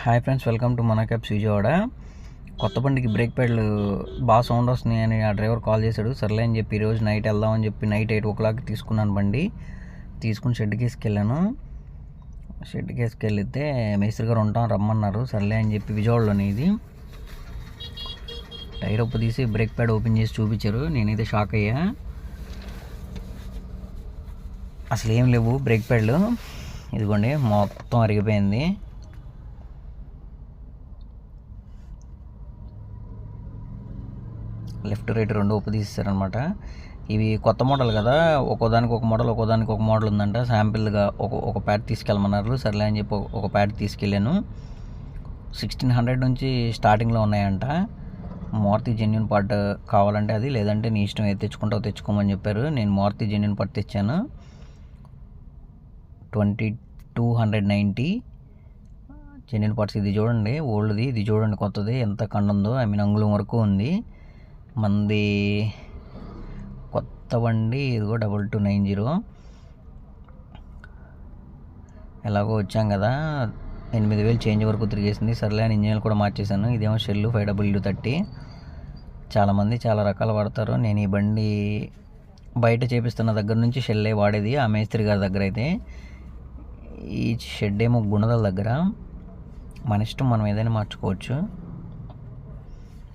Hi friends welcome to మన cabs Vijayawada. కొత్త బండికి బ్రేక్ ప్యాడ్లు బాగా సౌండ్ వస్తున్నాయి అని ఆ డ్రైవర్ కాల్ చేశాడు. సర్లే అని చెప్పి ఈరోజు నైట్ వెళ్దామని చెప్పి నైట్ ఎయిట్ ఓ క్లాక్ తీసుకున్నాను బండి. తీసుకుని షెడ్కి వేసుకెళ్ళాను షెడ్కి వేసుకెళ్తే మేస్త్రి గారు ఉంటాం రమ్మన్నారు. సర్లే అని చెప్పి విజయవాడలోనే ఇది. టైర్ ఉప్పు తీసి బ్రేక్ ప్యాడ్ ఓపెన్ చేసి చూపించారు. నేనైతే షాక్ అయ్యా. అసలు ఏం లేవు బ్రేక్ ప్యాడ్లు. ఇదిగోండి మొత్తం అరిగిపోయింది. లెఫ్ట్ రైట్ రెండు ఉప్పు తీసేసారనమాట ఇవి కొత్త మోడల్ కదా ఒక్కోదానికి ఒక మోడల్ ఒక్కోదానికి ఒక మోడల్ ఉందంట. శాంపిల్గా ఒక ఒక ప్యాడ్ తీసుకెళ్ళమన్నారు. సర్లే అని చెప్పి ఒక- ఒక ప్యాడ్ తీసుకెళ్ళాను. సిక్స్టీన్ హండ్రెడ్ నుంచి స్టార్టింగ్లో ఉన్నాయంట. మారుతి జెన్యున్ పార్ట్ కావాలంటే అది లేదంటే నీ ఇష్టం ఏది తెచ్చుకుంటావు తెచ్చుకోమని చెప్పారు. నేను మారుతి జెన్యున్ పార్ట్ తెచ్చాను. Twenty two hundred ninety. Genuine parts ఇది చూడండి ఓల్డ్ది ఇది చూడండి కొత్తది ఎంత కండుందో ఐ మీన్ అంగుళం వరకు ఉంది. మంది కొత్త బండి ఇదిగో డబల్ టూ నైన్ జీరో. ఎలాగో వచ్చాం కదా ఎనిమిది వేలు చేంజ్ వరకు తిరిగేసింది. సర్లే అని ఇంజిన్ కూడా మార్చేశాను. ఇదేమో షెల్ ఫైవ్ డబ్ల్యూ థర్టీ. చాలామంది చాలా రకాలు వాడతారు. నేను ఈ బండి బయట చేపిస్తున్న దగ్గర నుంచి షెల్లే వాడేది ఆ మేస్త్రి గారి దగ్గర అయితే. ఈ షెడ్ ఏమో గుణదల దగ్గర. మన ఇష్టం మనం ఏదైనా మార్చుకోవచ్చు.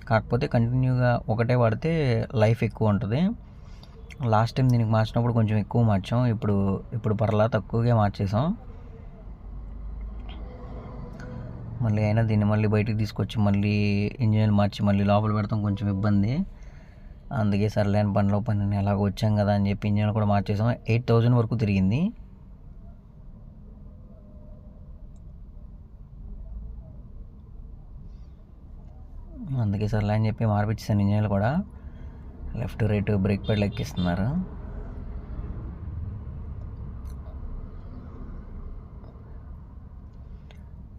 కాకపోతే కంటిన్యూగా ఒకటే వాడితే లైఫ్ ఎక్కువ ఉంటుంది. లాస్ట్ టైం దీనికి మార్చినప్పుడు కొంచెం ఎక్కువ మార్చాం. ఇప్పుడు ఇప్పుడు పర్లా తక్కువగా మార్చేసాం. మళ్ళీ అయినా దీన్ని మళ్ళీ బయటికి తీసుకొచ్చి మళ్ళీ ఇంజనీర్ మార్చి మళ్ళీ లోపల పెడతాం. కొంచెం ఇబ్బంది. అందుకే సర్లేని పనిలో పని ఎలాగో వచ్చాం కదా అని చెప్పి ఇంజనీర్ కూడా మార్చేసాం. ఎయిట్ థౌజండ్ వరకు తిరిగింది. అందుకే సర్లే అని చెప్పి మార్పిచ్చేసాను ఇంజనీర్లు కూడా. లెఫ్ట్ రైట్ బ్రేక్ ప్యాడ్లు ఎక్కిస్తున్నారు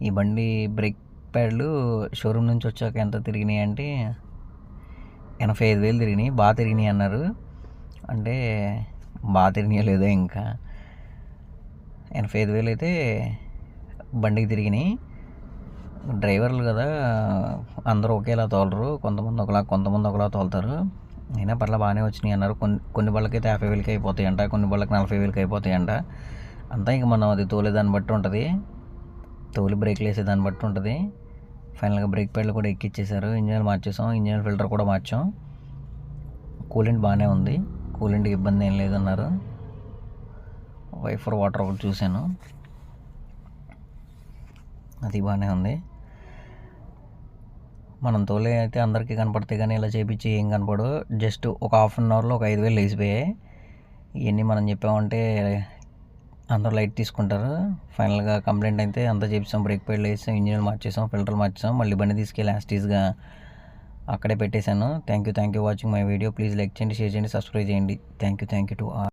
ఈ బండి బ్రేక్ ప్యాడ్లు షోరూమ్ నుంచి వచ్చాక ఎంత తిరిగినాయి అంటే ఎనభై ఐదు వేలు తిరిగినాయి. బాగా తిరిగినాయి అన్నారు. అంటే బాగా తిరిగినాయో లేదో ఇంకా. ఎనభై ఐదు వేలు అయితే బండికి తిరిగినాయి. డ్రైవర్లు కదా అందరూ ఒకేలా తోలరు. కొంతమంది ఒకలా కొంతమంది ఒకలా తోలుతారు. అయినా పర్లా బాగానే వచ్చినాయి అన్నారు. కొన్ని కొన్ని బళ్ళకైతే యాభై వేలకి అయిపోతాయంట కొన్ని బళ్ళకి నలభై వేలకి అయిపోతాయంట. అంతా ఇంక మనం అది తోలే దాన్ని బట్టి ఉంటుంది. తోలి బ్రేక్లు వేసే దాన్ని బట్టి ఉంటుంది. ఫైనల్గా బ్రేక్ ప్యాడ్లు కూడా ఎక్కిచ్చేసారు. ఇంజన్ మార్చేసాం. ఇంజన్ ఫిల్టర్ కూడా మార్చాం. కూలెంట్ బాగానే ఉంది. కూలెంట్కి ఇబ్బంది ఏం లేదన్నారు. వైఫర్ వాటర్ ఒకటి చూశాను. అది బాగానే ఉంది. మనం తోలే అయితే అందరికీ కనపడతాయి కానీ ఇలా చేపించి ఏం కనపడు జస్ట్ ఒక హాఫ్ అన్ అవర్లో ఒక ఐదు వేలు లేచిపోయాయి. ఇవన్నీ మనం చెప్పామంటే అందరూ లైట్ తీసుకుంటారు. ఫైనల్గా కంప్లైంట్ అయితే అంతా చేపిస్తాం. బ్రేక్ ప్యాడ్లు వేసాం ఇంజిన్లు మార్చేసాం ఫిల్టర్ మార్చేసాం. మళ్ళీ బండి తీసుకెళ్ళి యాస్టీస్గా అక్కడే పెట్టేశాను. Thank you thank you watching my video. Please like చేయండి షేర్ చేయండి సబ్స్క్రైబ్ చేయండి. Thank you thank you to all.